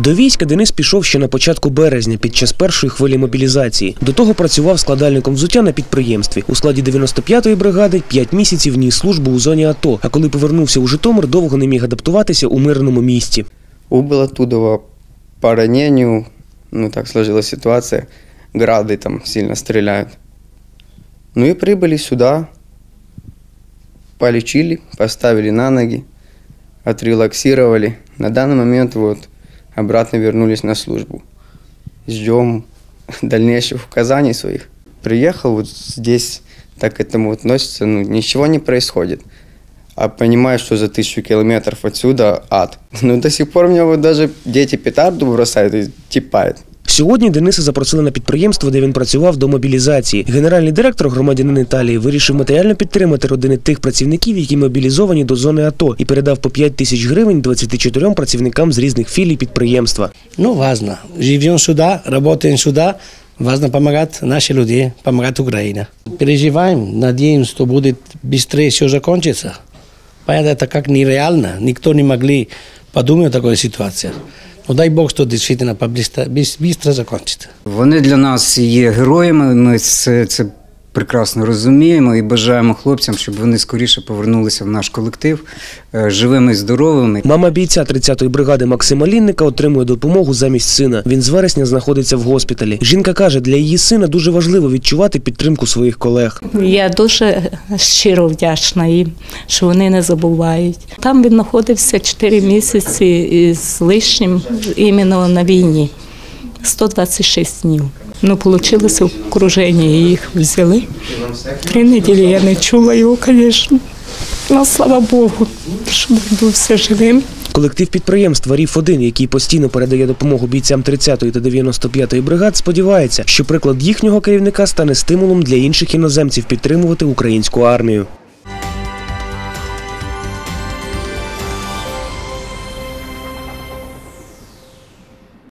До війська Денис пішов ще на початку березня під час першої хвилі мобілізації. До того працював складальником взуття на підприємстві. У складі 95-ї бригади 5 місяців ніс службу у зоні АТО. А коли повернувся у Житомир, довго не міг адаптуватися у мирному місті. Убыл оттуда по ранению, ну так сложилась ситуация, грады там сильно стреляют. Ну и прибыли сюда, полечили, поставили на ноги, отрелаксировали. На данный момент вот обратно вернулись на службу. Ждем дальнейших указаний своих. Приехал вот здесь, так к этому относится, ну ничего не происходит. А понимаю, что за тысячу километров отсюда ад. Ну до сих пор мне вот даже дети петарду бросают и типают. Сьогодні Дениса запросили на підприємство, де він працював до мобілізації. Генеральний директор громадянин Італії вирішив матеріально підтримати родини тих працівників, які мобілізовані до зони АТО, і передав по 5 тисяч гривень 24 працівникам з різних філій підприємства. Ну, важно. Живем сюда, работаем сюда. Важно помогать нашим людям, помогать Украине. Переживаем, надеемся, что будет быстрее все закончится. Понятно, это как нереально. Никто не могли подумать о такой ситуации. Но дай Бог, что действительно побыстро, быс- быстро закончится. Вони для нас є героями. Ми це, це прекрасно розуміємо і бажаємо хлопцям, щоб вони скоріше повернулися в наш колектив е, живими і здоровими. Мама бійця 30-ї бригади Максима Лінника отримує допомогу замість сина. Він з вересня знаходиться в госпіталі. Жінка каже, для її сина дуже важливо відчувати підтримку своїх колег. Я дуже щиро вдячна їм, що вони не забувають. Там він знаходився 4 місяці із лишнім іменно на війні. 126 днів. Ну, вийшло в окруженні, їх взяли. Три неділі я не чула його, звісно. Ну, слава Богу, що вернувся живим. Колектив підприємства Ріф 1 який постійно передає допомогу бійцям 30-ї та 95-ї бригад, сподівається, що приклад їхнього керівника стане стимулом для інших іноземців підтримувати українську армію.